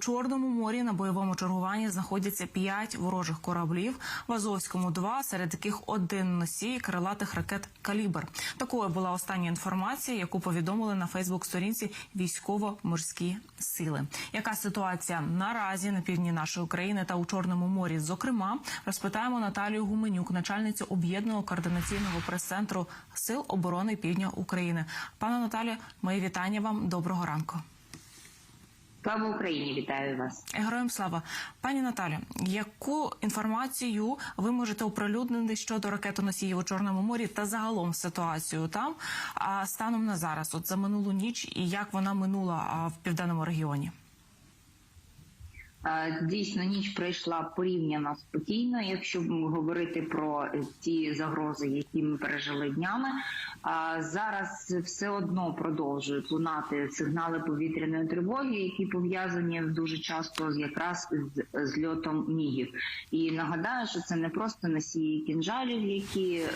Чорному морі на бойовому чергуванні знаходяться п'ять ворожих кораблів. В Азовському два, серед яких один носій крилатих ракет Калібр. Такою була остання інформація, яку повідомили на Фейсбук-сторінці військово-морські сили. Яка ситуація наразі на півдні нашої України та у Чорному морі? Зокрема, розпитаємо Наталію Гуменюк, начальницю об'єднаного координаційного прес-центру Сил оборони Півдня України. Пане Наталію, мої вітання вам. Доброго ранку. Слава Україні, вітаю вас. Героям слава пані Наталі. Яку інформацію ви можете оприлюднити щодо ракетоносіїв у Чорному морі та загалом ситуацію там а станом на зараз, от за минулу ніч, і як вона минула в південному регіоні? Е, Дійсно, ніч пройшла порівняно спокійно, якщо говорити про ті загрози, які ми пережили днями. А зараз все одно продовжують лунати сигнали повітряної тривоги, які пов'язані дуже часто якраз з зльотом мігів. І нагадаю, що це не просто носії кінжалів, які е,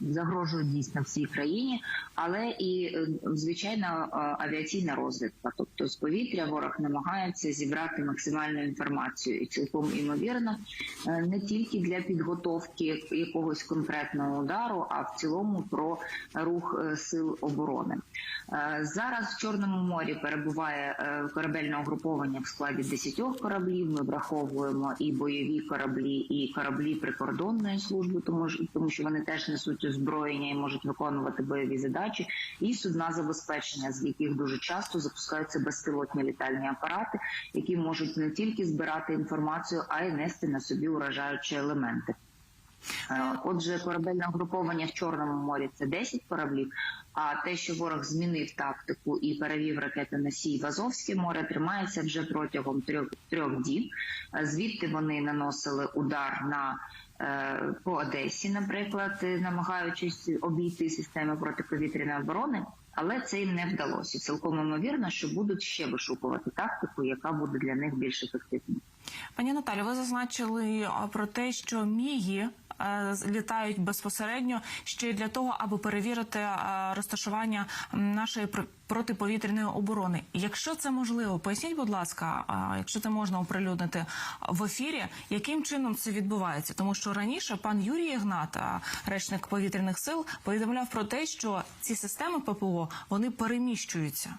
загрожують дійсно всій країні, але і е, звичайна е, авіаційна розвідка. Тобто з повітря ворог намагається зібрати максимальну інформацію, і цілком імовірно е, не тільки для підготовки якогось конкретного удару, а в цілому про рух е, сил оборони. Е, Зараз в Чорному морі перебуває корабельне угруповання в складі 10 кораблів. Ми враховуємо і бойові кораблі, і кораблі прикордонної служби, тому тому що вони теж несуть озброєння і можуть виконувати бойові задачі, і судна забезпечення, з яких дуже часто запускаються безпілотні літальні апарати, які можуть не тільки збирати інформацію, а й нести на собі уражаючі елементи. Е, Отже, корабельне угруповання в Чорному морі це 10 кораблів. А те, що ворог змінив тактику і перевів ракети носій в Азовське море, тримається вже протягом трьох трьох діб. Е, Звідти вони наносили удар на е, по Одесі, наприклад, намагаючись обійти системи протиповітряної оборони. Але це їм не вдалося. Цілком ймовірно, що будуть ще вишукувати тактику, яка буде для них більш ефективною. Пані Наталі, ви зазначили про те, що міги е, літають безпосередньо ще й для того, аби перевірити е, розташування нашої пр- протиповітряної оборони. Якщо це можливо, поясніть, будь ласка, якщо це можна оприлюднити в ефірі, яким чином це відбувається? Тому що раніше пан Юрій Ігнат, речник повітряних сил, повідомляв про те, що ці системи ППО вони переміщуються.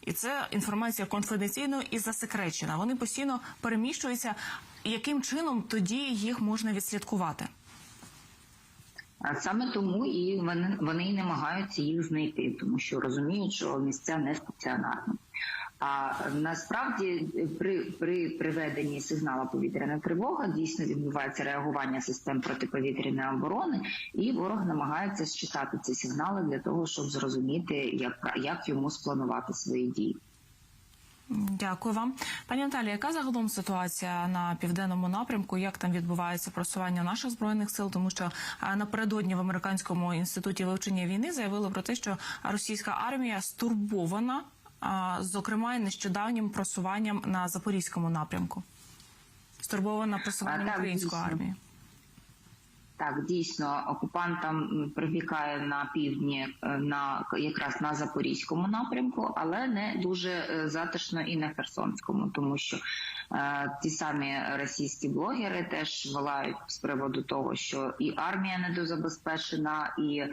І це інформація конфіденційна і засекречена. Вони постійно переміщуються. Яким чином тоді їх можна відслідкувати? А саме тому і вони, вони намагаються їх знайти, тому що розуміють, що місця не стаціонарні. А насправді при, при приведенні сигналу повітряна тривога дійсно відбувається реагування систем протиповітряної оборони, і ворог намагається считати ці сигнали для того, щоб зрозуміти, як, як йому спланувати свої дії. Дякую вам, пані Наталі. Яка загалом ситуація на південному напрямку? Як там відбувається просування наших збройних сил? Тому що напередодні в американському інституті вивчення війни заявили про те, що російська армія стурбована, зокрема, і нещодавнім просуванням на запорізькому напрямку. Стурбована просуванням так, української дійсно. армії. Так, дійсно, окупантам м, прибігає на півдні е, на якраз на запорізькому напрямку, але не дуже е, затишно і на Херсонському, тому що ті самі російські блогери теж волають з приводу того, що і армія недозабезпечена, і е,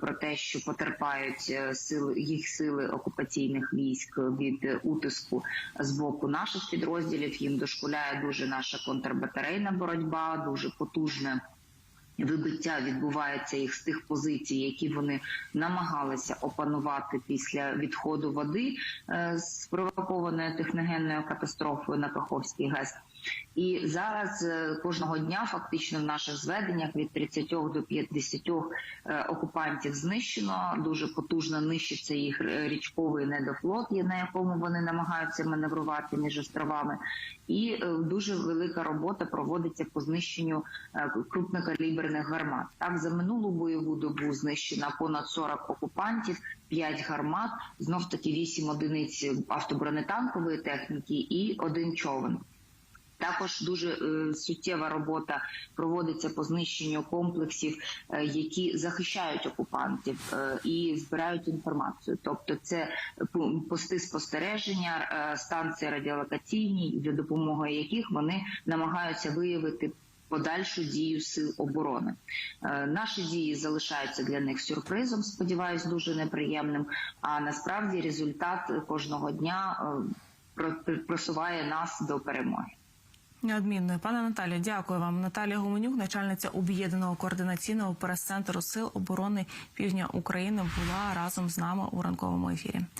про те, що потерпають е, сили їх сили окупаційних військ від утиску з боку наших підрозділів. Їм дошкуляє дуже наша контрбатарейна боротьба, дуже потужна вибиття відбувається їх з тих позицій, які вони намагалися опанувати після відходу води е, спровокованої техногенною катастрофою на Каховський ГЕС. І зараз е, кожного дня фактично в наших зведеннях від 30 до 50 е, окупантів знищено. Дуже потужно нищиться їх річковий недофлот, на якому вони намагаються маневрувати між островами. І дуже велика робота проводиться по знищенню е, крупнокаліберних гармат. Так за минулу бойову добу знищено понад 40 окупантів, 5 гармат, знов таки 8 одиниць автобронетанкової техніки і один човен. Також дуже е, суттєва робота проводиться по знищенню комплексів, е, які захищають окупантів е, і збирають інформацію. Тобто, це пости спостереження, станції радіолокаційні, за допомогою яких вони намагаються виявити. Подальшу дію сил оборони Е, наші дії залишаються для них сюрпризом. Сподіваюсь, дуже неприємним. А насправді результат кожного дня е, просуває нас до перемоги. Неодмінно. Пане Наталі, дякую вам. Наталія Гуменюк, начальниця об'єднаного координаційного прес-центру Сил оборони Півдня України, була разом з нами у ранковому ефірі.